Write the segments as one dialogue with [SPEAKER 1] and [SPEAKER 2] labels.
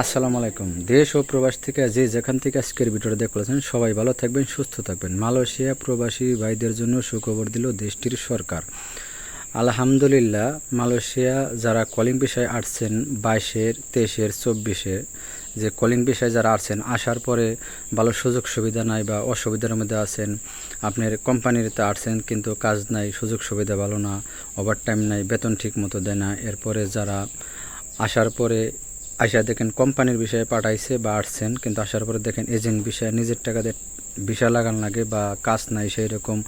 [SPEAKER 1] আসসালামু আলাইকুম। দেশ ও প্রবাস থেকে যে যেখান থেকে আজকের ভিডিওটা দেখলেছেন সবাই ভালো থাকবেন, সুস্থ থাকবেন। মালয়েশিয়া প্রবাসী ভাইদের জন্য সুখবর দিল দেশটির সরকার। আলহামদুলিল্লাহ, মালয়েশিয়া যারা কলিং বিষয়ে আসছেন বাইশের, তেইশের চব্বিশে যে কলিং বিষয়ে যারা আসছেন, আসার পরে ভালো সুযোগ সুবিধা নাই বা অসুবিধার মধ্যে আছেন, আপনার কোম্পানিতে আসছেন কিন্তু কাজ নাই, সুযোগ সুবিধা ভালো না ওভার টাইম নাই, বেতন ঠিক মতো দেয় না। এরপরে যারা আসার পরে আইসা দেখেন, কোম্পানির বিষয়ে পাঠাইছে বা আসছেন, কিন্তু আসার পরে দেখেন এজেন্ট বিষয়ে নিজের টাকা দিয়ে ভিসা লাগান লাগে বা কাজ নাই সেই রকম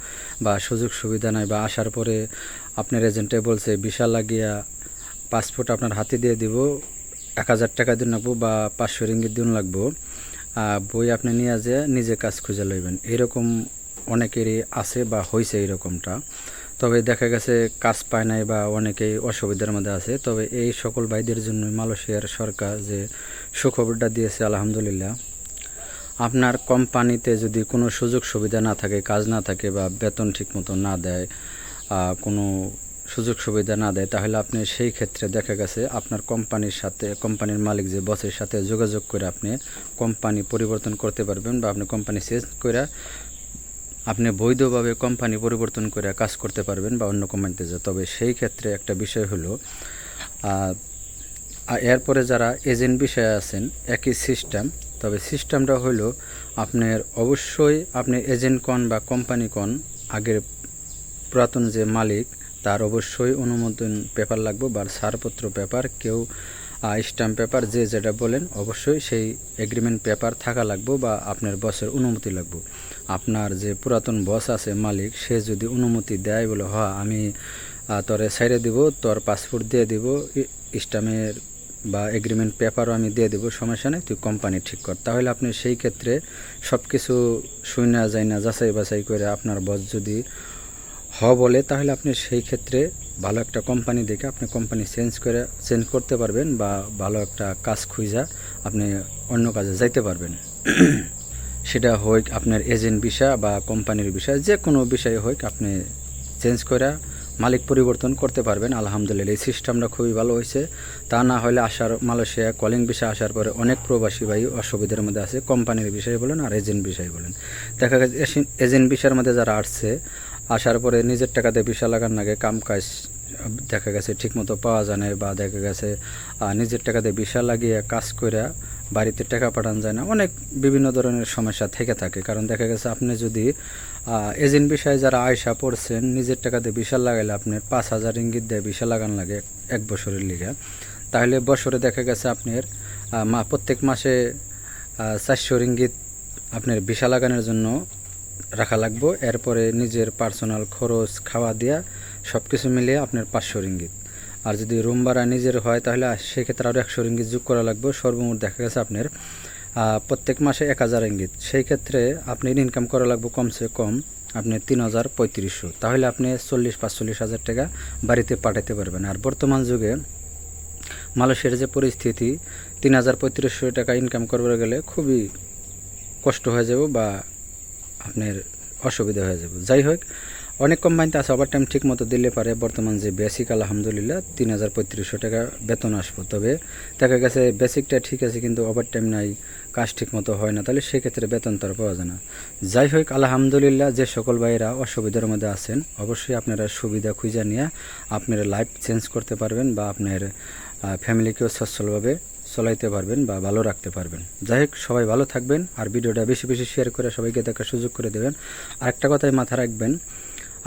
[SPEAKER 1] বা সুযোগ সুবিধা নাই বা আসার পরে আপনার এজেন্টে বলছে, ভিসা লাগিয়া পাসপোর্ট আপনার হাতে দিয়ে দিব, এক হাজার টাকা দিন লাগবো বা পাঁচশো রিঙ্গিত দিন লাগবো বই আপনি নিয়ে যে নিজে কাজ খুঁজে লইবেন। এরকম অনেকেরই আছে বা হয়েছে এরকমটা। তবে দেখা গেছে কাজ পায় নাই বা অনেকেই অসুবিধার মধ্যে আছে। তবে এই সকল ভাইদের জন্য মালয়েশিয়ার সরকার যে সুখবরটা দিয়েছে, আলহামদুলিল্লাহ। আপনার কোম্পানিতে যদি কোনো সুযোগ সুবিধা না থাকে, কাজ না থাকে বা বেতন ঠিক মতো না দেয় কোনো সুযোগ সুবিধা না দেয়, তাহলে আপনি সেই ক্ষেত্রে দেখা গেছে আপনার কোম্পানির সাথে, কোম্পানির মালিক যে বসের সাথে যোগাযোগ করে আপনি কোম্পানি পরিবর্তন করতে পারবেন বা আপনি কোম্পানি চেঞ্জ করে আপনি বৈধভাবে কোম্পানি পরিবর্তন করে কাজ করতে পারবেন বা অন্য কোম্পানিতে যা, তবে সেই ক্ষেত্রে একটা বিষয় হলো এরপরে যারা এজেন্ট বিষয়ে আছেন, একই সিস্টেম তবে সিস্টেমটা হলো আপনার অবশ্যই আপনি এজেন্ট কন বা কোম্পানি কন, আগের পুরাতন যে মালিক, তার অবশ্যই অনুমোদন পেপার লাগবে বা ছাড়পত্র পেপার, কেউ স্ট্যাম্প পেপার যে যেটা বলেন অবশ্যই সেই এগ্রিমেন্ট পেপার থাকা লাগবে বা আপনার বসের অনুমতি লাগবে। আপনার যে পুরাতন বস আছে মালিক সে যদি অনুমতি দেয় বলে হ আমি আহ, তোরে সাইডে দিব তোর পাসপোর্ট দিয়ে দিব স্ট্যাম্পের বা এগ্রিমেন্ট পেপারও আমি দিয়ে দেবো সমস্যা নেই তুই কোম্পানি ঠিক কর। তাহলে আপনি সেই ক্ষেত্রে সব কিছু শুনে যায় না যাচাই বাছাই করে আপনার বস যদি হ বলে তাহলে আপনি সেই ক্ষেত্রে ভালো একটা কোম্পানি দেখে আপনি কোম্পানি চেঞ্জ করে চেঞ্জ করতে পারবেন বা ভালো একটা কাজ খুঁজা আপনি অন্য কাজে যাইতে পারবেন। সেটা হোক আপনার এজেন্ট বিষয় বা কোম্পানির বিষয়, যে কোনো বিষয়ে হোক আপনি চেঞ্জ করে মালিক পরিবর্তন করতে পারবেন। আলহামদুলিল্লাহ, এই সিস্টেমটা খুবই ভালো হয়েছে। তা না হলে আসার, মালয়েশিয়া কলিং বিষয়ে আসার পরে অনেক প্রবাসী ভাই অসুবিধার মধ্যে আছে। কোম্পানির বিষয়ে বলেন আর এজেন্ট বিষয়ে বলেন। দেখা গেছে এজেন্ট বিষয়ের মধ্যে যারা আসছে আসার পরে নিজের টাকাতে ভিসা লাগান লাগে কাম কাজ দেখা গেছে, ঠিকমতো পাওয়া যায় না বা দেখা গেছে নিজের টাকাতে ভিসা লাগিয়ে কাজ করে বাড়িতে টাকা পাঠানো যায় না। অনেক বিভিন্ন ধরনের সমস্যা থেকে থাকে। কারণ দেখা গেছে আপনি যদি এজেন্ট বিষয়ে যারা আয়সা পড়ছেন, নিজের টাকাতে বিশাল লাগাইলে আপনার পাঁচ হাজার ইঙ্গিত দেয় বিশাল লাগান লাগে এক- বছরের লিগে। তাহলে বছরে দেখা গেছে আপনার মা প্রত্যেক মাসে চারশো রিঙ্গিত আপনার ভিসা লাগানোর জন্য রাখা লাগবো। এরপরে নিজের পার্সোনাল খরচ, খাওয়া দেওয়া সব কিছু মিলিয়ে আপনার পাঁচশো রিঙ্গিত। আর যদি রুম ভাড়া নিজের হয় তাহলে সেক্ষেত্রে আরও একশো রিঙ্গিত যোগ করা লাগবে। সর্বমোট দেখা গেছে আপনার প্রত্যেক মাসে এক হাজার রিঙ্গিত। সেই ক্ষেত্রে আপনি ইনকাম করা লাগবে কমসে কম আপনি তিন হাজার পঁয়ত্রিশশো। তাহলে আপনি চল্লিশ, পাঁচচল্লিশ হাজার টাকা বাড়িতে পাঠাতে পারবেন। আর বর্তমান যুগে মালয়েশিয়ার যে পরিস্থিতি, তিন হাজার পঁয়ত্রিশশো টাকা ইনকাম করবার গেলে খুবই কষ্ট হয়ে যাব বা আপনার অসুবিধা হয়ে যাবে। যাই হোক, অনেক কোম্পানিতে আছে ওভার টাইম ঠিক মতো দিলে পারে। বর্তমান যে বেসিক আলহামদুলিল্লাহ, তিন হাজার পঁয়ত্রিশশো টাকা বেতন আসব। তবে দেখা গেছে বেসিকটা ঠিক আছে, কিন্তু ওভার টাইম নাই, কাজ ঠিক মতো হয় না। তাহলে সেক্ষেত্রে বেতন তার পাওয়া যায় না। যাই হোক, আলহামদুলিল্লাহ, যে সকল ভাইয়েরা অসুবিধার মধ্যে আছেন, অবশ্যই আপনারা সুবিধা খুঁজে নিয়ে আপনার লাইফ চেঞ্জ করতে পারবেন বা আপনার ফ্যামিলিকেও সচ্ছলভাবে চলাইতে পারবেন বা ভালো রাখতে পারবেন। যাই হোক, সবাই ভালো থাকবেন আর ভিডিওটা বেশি বেশি শেয়ার করে সবাইকে দেখার সুযোগ করে দেবেন। আরেকটা কথাই মাথা রাখবেন,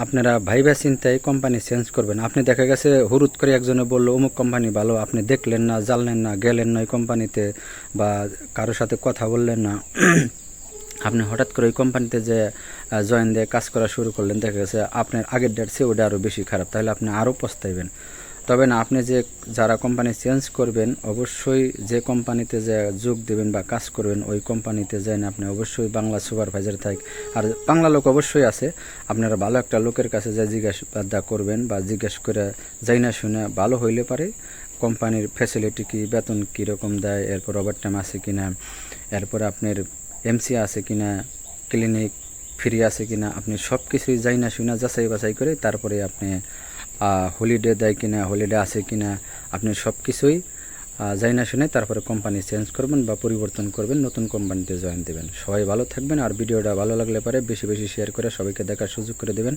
[SPEAKER 1] আপনারা ভাইবা চিন্তায় কোম্পানি চেঞ্জ করবেন। আপনি দেখা গেছে হুরুত করে একজনে বলল, অমুক কোম্পানি ভালো, আপনি দেখলেন না, জানলেন না, গেলেন না ওই কোম্পানিতে বা কারোর সাথে কথা বললেন না। আপনি হঠাৎ করে ওই কোম্পানিতে যে জয়েন দিয়ে কাজ করা শুরু করলেন, দেখা গেছে আপনার আগের ডেট সে ওটা আরও বেশি খারাপ। তাহলে আপনি আরও পস্তাইবেন। তবে না, আপনি যে যারা কোম্পানি চেঞ্জ করবেন, অবশ্যই যে কোম্পানিতে যে যোগ দেবেন বা কাজ করবেন, ওই কোম্পানিতে যান আপনি অবশ্যই বাংলা সুপারভাইজার থাক। আর বাংলা লোক অবশ্যই আছে, আপনারা ভালো একটা লোকের কাছে যা জিজ্ঞাসা করবেন বা জিজ্ঞেস করে যাই না শুনে ভালো হইলে পারে। কোম্পানির ফ্যাসিলিটি কি, বেতন কীরকম দেয়, এরপর ওভার টাইম আছে কি না এরপর আপনার এমসি আছে কি না ক্লিনিক ফ্রি আছে কি না আপনি সব কিছুই যাই না শুনে যাচাই বাছাই করে তারপরে আপনি হলিডে দেয় কিনা হলিডে আছে কিনা, আপনি সব কিছুই যাই না শুনে তারপরে কোম্পানি চেঞ্জ করবেন বা পরিবর্তন করবেন, নতুন কোম্পানিতে জয়েন দেবেন। সবাই ভালো থাকবেন আর ভিডিওটা ভালো লাগলে পারে বেশি বেশি শেয়ার করে সবাইকে দেখার সুযোগ করে দেবেন।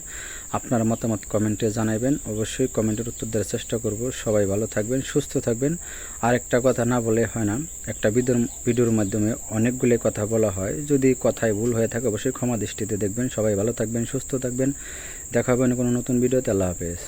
[SPEAKER 1] আপনার মতামত কমেন্টে জানাবেন অবশ্যই কমেন্টের উত্তর দেওয়ার চেষ্টা করব। সবাই ভালো থাকবেন, সুস্থ থাকবেন। আর একটা কথা না বলে হয় না, একটা ভিডিওর ভিডিওর মাধ্যমে অনেকগুলো কথা বলা হয়। যদি কথায় ভুল হয়ে থাকে অবশ্যই ক্ষমা দৃষ্টিতে দেখবেন। সবাই ভালো থাকবেন, সুস্থ থাকবেন। দেখা হবে কোনো নতুন ভিডিওতে। আল্লাহ হাফেজ।